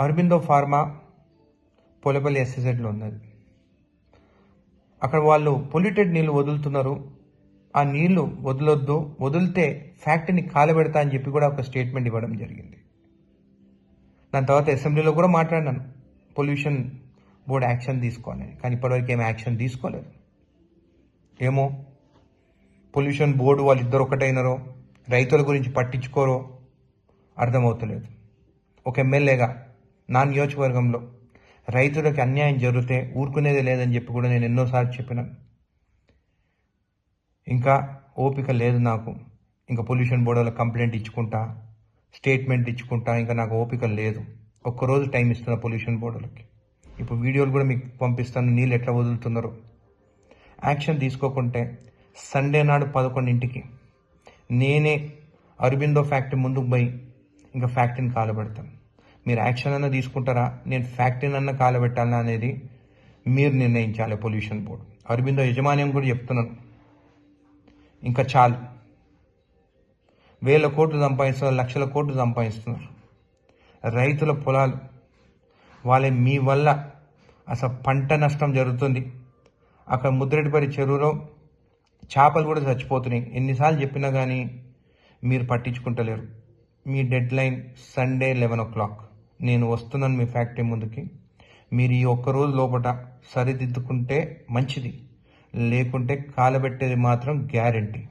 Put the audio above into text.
Aurobindo pharma Polepally ఎస్ఎస్ఎడ్లో ఉన్నది. అక్కడ వాళ్ళు పొల్యూటెడ్ నీళ్ళు వదులుతున్నారు. ఆ నీళ్ళు వదలొద్దు వదిలితే ఫ్యాక్టరీని కాలబెడతా అని చెప్పి కూడా ఒక స్టేట్మెంట్ ఇవ్వడం జరిగింది. దాని తర్వాత అసెంబ్లీలో కూడా మాట్లాడినాను. పొల్యూషన్ బోర్డు యాక్షన్ తీసుకోవాలని కానీ ఇప్పటివరకు ఏం యాక్షన్ తీసుకోలేదు. ఏమో పొల్యూషన్ బోర్డు వాళ్ళు ఇద్దరు ఒకటైనరో రైతుల గురించి పట్టించుకోరో అర్థమవుతలేదు. ఒక ఎమ్మెల్యేగా నా నియోజకవర్గంలో రైతులకు అన్యాయం జరిగితే ఊరుకునేది లేదని చెప్పి కూడా నేను ఎన్నోసార్లు చెప్పినాను ఇంకా ఓపిక లేదు నాకు. ఇంకా పొల్యూషన్ బోర్డులో కంప్లైంట్ ఇచ్చుకుంటా స్టేట్మెంట్ ఇచ్చుకుంటా ఇంకా నాకు ఓపిక లేదు. ఒక్కరోజు టైం ఇస్తున్న పొల్యూషన్ బోర్డులకి ఇప్పుడు వీడియోలు కూడా మీకు పంపిస్తాను నీళ్ళు ఎట్లా వదులుతున్నారు. యాక్షన్ తీసుకోకుంటే సండే నాడు పదకొండింటికి నేనే అరబిందో ఫ్యాక్టరీ ముందుకు పోయి ఇంకా ఫ్యాక్టరీని కాలబెడతాను. మీరు యాక్షన్ అన్న తీసుకుంటారా? నేను ఫ్యాక్టరీనన్నా కాలబెట్టాలా అనేది మీరు నిర్ణయించాలి పొల్యూషన్ బోర్డు అరబిందో యజమాన్యం కూడా చెప్తున్నాను. ఇంకా చాలు. వేల కోట్లు సంపాదిస్తున్నారు లక్షల కోట్లు సంపాదిస్తున్నారు. రైతుల పొలాలు. వాళ్ళ మీ వల్ల అసలు పంట నష్టం జరుగుతుంది. అక్కడ ముద్రెడ్డిపల్లి చెరువులో చేపలు కూడా చచ్చిపోతున్నాయి. ఎన్నిసార్లు చెప్పినా కానీ మీరు పట్టించుకుంటలేరు. మీ deadline Sunday eleven o'clock నేను వస్తున్నాను మీ ఫ్యాక్టరీ ముందుకి. మీరు ఈ ఒక్క రోజు లోపల సరిదిద్దుకుంటే మంచిది. లేకుంటే కాలబెట్టేది మాత్రం గ్యారంటీ.